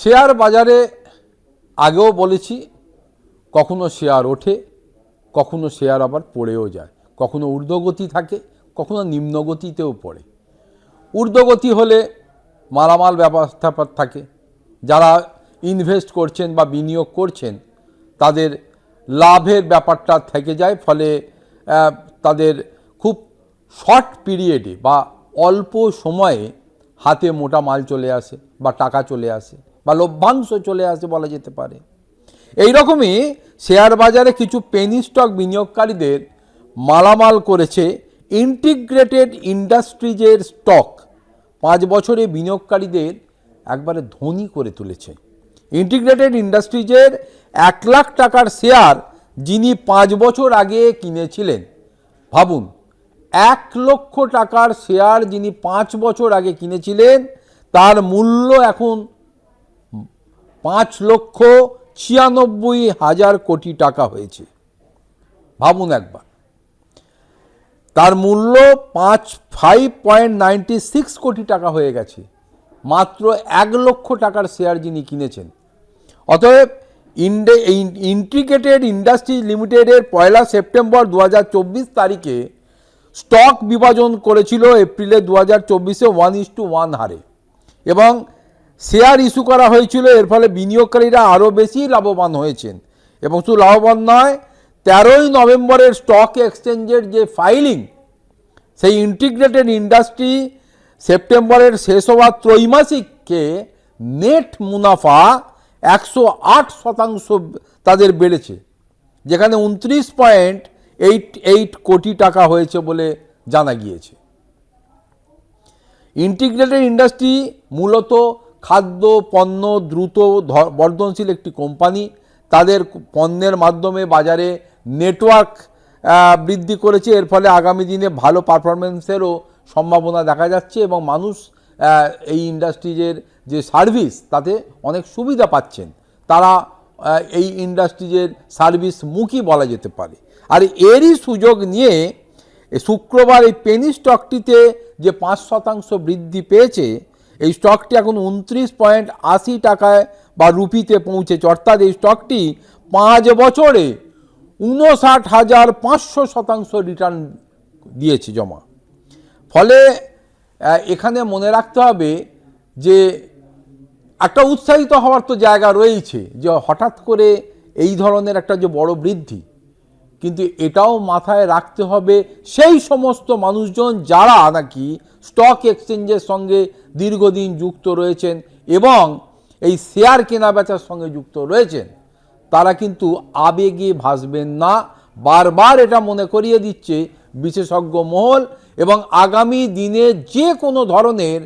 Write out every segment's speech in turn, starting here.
Share বাজারে আগেও বলেছি, কখনো শেয়ার ওঠে, কখনো শেয়ার আবার পড়েও যায়। কখনো ঊর্ধ্বগতি থাকে, কখনো নিম্নগতিতেও পড়ে। ঊর্ধ্বগতি হলে মালামাল ব্যবস্থাপক থাকে, যারা ইনভেস্ট করছেন বা বিনিয়োগ করছেন, তাদের লাভের ব্যাপারটা থেকে যায়, ফলে তাদের খুব শর্ট পিরিয়ডে বা অল্প সময়ে হাতে মোটা মাল চলে আসে বা টাকা চলে আসে। বা লভ্যাংশ চলে আসে বলা যেতে পারে। এই রকমই শেয়ার বাজারে কিছু পেনি স্টক বিনিয়োগকারীদের মালামাল করেছে ইন্টিগ্রেটেড ইন্ডাস্ট্রিজের স্টক পাঁচ বছরে বিনিয়োগকারীদের একবারে ধনী করে তুলেছে। ইন্টিগ্রেটেড ইন্ডাস্ট্রিজের এক লাখ টাকার শেয়ার যিনি পাঁচ বছর আগে কিনেছিলেন। ভাবুন, এক লক্ষ টাকার শেয়ার যিনি পাঁচ বছর আগে কিনেছিলেন, তার মূল্য এখন পাঁচ লক্ষ ছিয়ানব্বই হাজার কোটি টাকা হয়েছে। ভাবুন একবার। তার মূল্য পাঁচ ফাইভ পয়েন্ট নাইনটি সিক্স কোটি টাকা হয়ে গেছে। মাত্র এক লক্ষ টাকার শেয়ার যিনি কিনেছেন। অতএব ইন্ডে ইন্টিগ্রেটেড ইন্ডাস্ট্রি লিমিটেডের পয়লা সেপ্টেম্বর দু হাজার চব্বিশ তারিখে স্টক বিভাজন করেছিল এপ্রিলে দু হাজার চব্বিশে ওয়ান ইস টু ওয়ান হারে। এবং শেয়ার ইস্যু করা হয়েছিল, এর ফলে বিনিয়োগকারীরা আরও বেশি লাভবান হয়েছেন। এবং শুধু লাভবান নয়, তেরোই নভেম্বরের স্টক এক্সচেঞ্জের যে ফাইলিং সেই ইন্টিগ্রেটেড ইন্ডাস্ট্রি সেপ্টেম্বরের শেষ হওয়া ত্রৈমাসিককে নেট মুনাফা একশো আট শতাংশ তাদের বেড়েছে, যেখানে উনত্রিশ পয়েন্ট এইট এইট কোটি টাকা হয়েছে বলে জানা গিয়েছে। ইন্টিগ্রেটেড ইন্ডাস্ট্রি মূলত খাদ্য, পণ্য দ্রুত বর্ধনশীল একটি কোম্পানি। তাদের পণ্যের মাধ্যমে বাজারে নেটওয়ার্ক বৃদ্ধি করেছে। এর ফলে আগামী দিনে ভালো পারফরমেন্সেরও সম্ভাবনা দেখা যাচ্ছে এবং মানুষ এই ইন্ডাস্ট্রিজের যে সার্ভিস তাতে অনেক সুবিধা পাচ্ছেন। তারা এই ইন্ডাস্ট্রিজের সার্ভিস মুখী বলা যেতে পারে। আর এরই সুযোগ নিয়ে শুক্রবার এই পেনি স্টকটিতে যে পাঁচ শতাংশ বৃদ্ধি পেয়েছে এই স্টকটি এখন উনত্রিশ পয়েন্ট আশি টাকায় বা রুপিতে পৌঁছেছে। অর্থাৎ এই স্টকটি পাঁচ বছরে উনষাট হাজার পাঁচশো শতাংশ রিটার্ন দিয়েছে জমা। ফলে এখানে মনে রাখতে হবে যে একটা উৎসাহিত হওয়ার তো জায়গা রয়েছে যে হঠাৎ করে এই ধরনের একটা যে বড় বৃদ্ধি কিন্তু এটাও মাথায় রাখতে হবে সেই সমস্ত মানুষজন যারা নাকি স্টক এক্সচেঞ্জের সঙ্গে দীর্ঘদিন যুক্ত রয়েছেন এবং এই শেয়ার কেনা বেচার সঙ্গে যুক্ত রয়েছেন, তারা কিন্তু আবেগে ভাসবেন না। বারবার এটা মনে করিয়ে দিচ্ছে বিশেষজ্ঞ মহল এবং আগামী দিনে যে কোনো ধরনের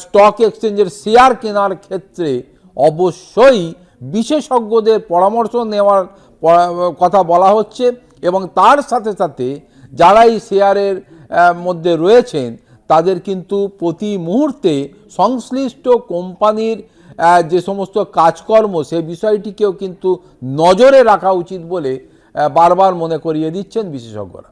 স্টক এক্সচেঞ্জের শেয়ার কেনার ক্ষেত্রে অবশ্যই বিশেষজ্ঞদের পরামর্শ নেওয়ার কথা বলা হচ্ছে এবং তার সাথে সাথে যারা এই শেয়ারের মধ্যে রয়েছেন, তাদের কিন্তু প্রতি মুহূর্তে সংশ্লিষ্ট কোম্পানির যে সমস্ত কাজকর্ম, সে বিষয়টিকেও কিন্তু নজরে রাখা উচিত বলে বারবার মনে করিয়ে দিচ্ছেন বিশেষজ্ঞরা।